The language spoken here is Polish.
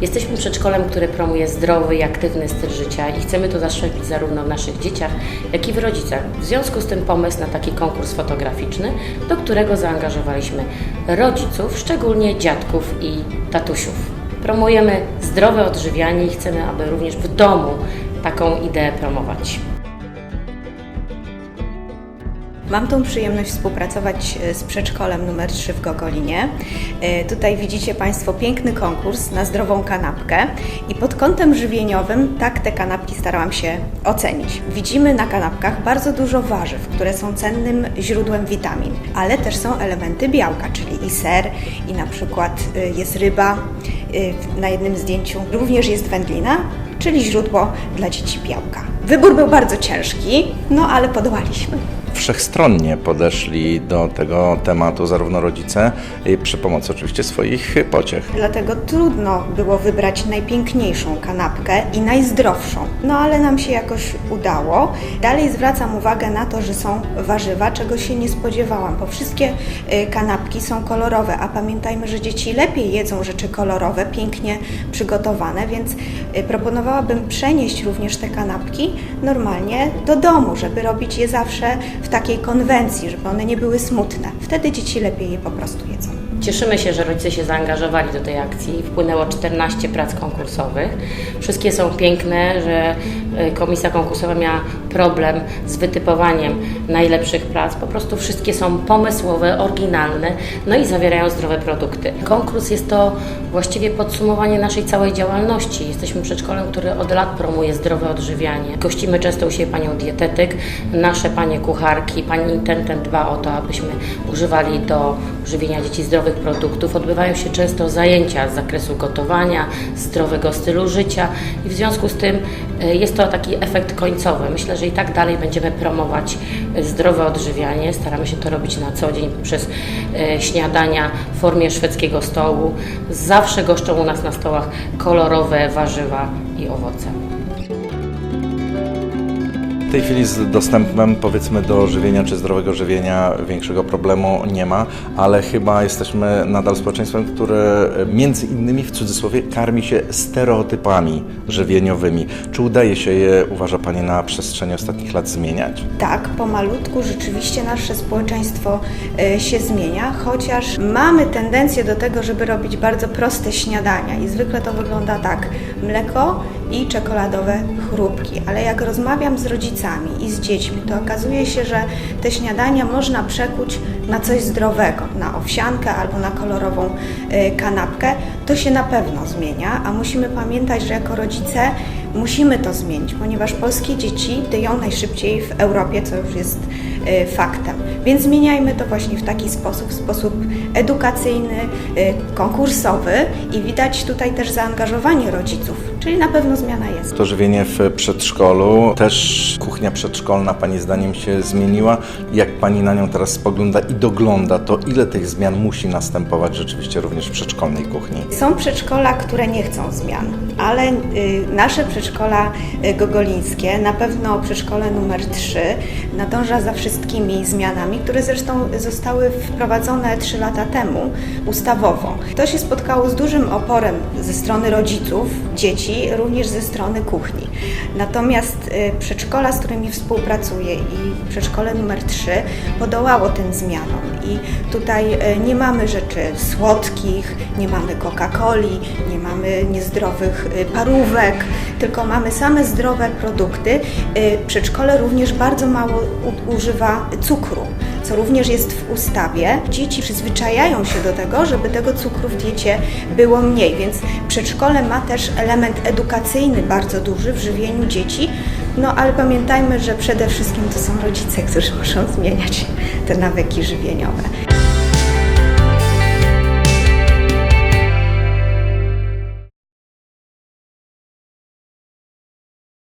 Jesteśmy przedszkolem, które promuje zdrowy i aktywny styl życia i chcemy to zaszczepić zarówno w naszych dzieciach, jak i w rodzicach. W związku z tym pomysł na taki konkurs fotograficzny, do którego zaangażowaliśmy rodziców, szczególnie dziadków i tatusiów. Promujemy zdrowe odżywianie i chcemy, aby również w domu taką ideę promować. Mam tą przyjemność współpracować e, z przedszkolem numer 3 w Gogolinie. E, Tutaj widzicie Państwo piękny konkurs na zdrową kanapkę i pod kątem żywieniowym tak te kanapki starałam się ocenić. Widzimy na kanapkach bardzo dużo warzyw, które są cennym źródłem witamin, ale też są elementy białka, czyli i ser, i na przykład e, jest ryba, na jednym zdjęciu również jest wędlina, czyli źródło dla dzieci białka. Wybór był bardzo ciężki, no ale podołaliśmy. Wszechstronnie podeszli do tego tematu, zarówno rodzice, przy pomocy oczywiście swoich pociech. Dlatego trudno było wybrać najpiękniejszą kanapkę i najzdrowszą. No ale nam się jakoś udało. Dalej zwracam uwagę na to, że są warzywa, czego się nie spodziewałam, bo wszystkie y, kanapki są kolorowe, a pamiętajmy, że dzieci lepiej jedzą rzeczy kolorowe, pięknie przygotowane, więc y, proponowałabym przenieść również te kanapki normalnie do domu, żeby robić je zawsze w takiej konwencji, żeby one nie były smutne. Wtedy dzieci lepiej je po prostu jedzą. Cieszymy się, że rodzice się zaangażowali do tej akcji. Wpłynęło 14 prac konkursowych. Wszystkie są piękne, że y, komisja konkursowa miała problem z wytypowaniem najlepszych prac. Po prostu wszystkie są pomysłowe, oryginalne, no i zawierają zdrowe produkty. Konkurs jest to właściwie podsumowanie naszej całej działalności. Jesteśmy przedszkolem, który od lat promuje zdrowe odżywianie. Gościmy często u siebie panią dietetyk, nasze panie kucharki, pani intendent dba o to, abyśmy używali do żywienia dzieci zdrowych produktów. Odbywają się często zajęcia z zakresu gotowania, zdrowego stylu życia i w związku z tym e, jest to taki efekt końcowy. Myślę, że i tak dalej będziemy promować e, zdrowe odżywianie. Staramy się to robić na co dzień poprzez e, śniadania w formie szwedzkiego stołu. Zawsze goszczą u nas na stołach kolorowe warzywa i owoce. W tej chwili z dostępem powiedzmy do żywienia czy zdrowego żywienia większego problemu nie ma, ale chyba jesteśmy nadal społeczeństwem, które między innymi w cudzysłowie karmi się stereotypami żywieniowymi. Czy udaje się je, uważa Pani, na przestrzeni ostatnich lat zmieniać? Tak, pomalutku rzeczywiście nasze społeczeństwo e, się zmienia, chociaż mamy tendencję do tego, żeby robić bardzo proste śniadania i zwykle to wygląda tak: mleko i czekoladowe chrupki. Ale jak rozmawiam z rodzicami i z dziećmi, to okazuje się, że te śniadania można przekuć na coś zdrowego, na owsiankę albo na kolorową e, kanapkę. To się na pewno zmienia, a musimy pamiętać, że jako rodzice musimy to zmienić, ponieważ polskie dzieci tyją najszybciej w Europie, co już jest faktem. Więc zmieniajmy to właśnie w taki sposób, w sposób edukacyjny, e, konkursowy i widać tutaj też zaangażowanie rodziców, czyli na pewno zmiana jest. To żywienie w przedszkolu, też kuchnia przedszkolna Pani zdaniem się zmieniła. Jak Pani na nią teraz spogląda i dogląda, to ile tych zmian musi następować rzeczywiście również w przedszkolnej kuchni? Są przedszkola, które nie chcą zmian, ale y, nasze przedszkola y, gogolińskie, na pewno przedszkole numer 3, nadąża za wszystkimi zmianami, które zresztą zostały wprowadzone 3 lata temu ustawowo. To się spotkało z dużym oporem ze strony rodziców, dzieci, również ze strony kuchni. Natomiast y, przedszkola, z którymi współpracuję i przedszkole numer 3 podołało tym zmianom i tutaj y, nie mamy rzeczy słodkich, nie mamy Coca-Coli, nie mamy niezdrowych y, parówek, tylko mamy same zdrowe produkty. Przedszkole również bardzo mało u- używa cukru, co również jest w ustawie. Dzieci przyzwyczajają się do tego, żeby tego cukru w diecie było mniej, więc przedszkole ma też element edukacyjny bardzo duży w żywieniu dzieci. No ale pamiętajmy, że przede wszystkim to są rodzice, którzy muszą zmieniać te nawyki żywieniowe.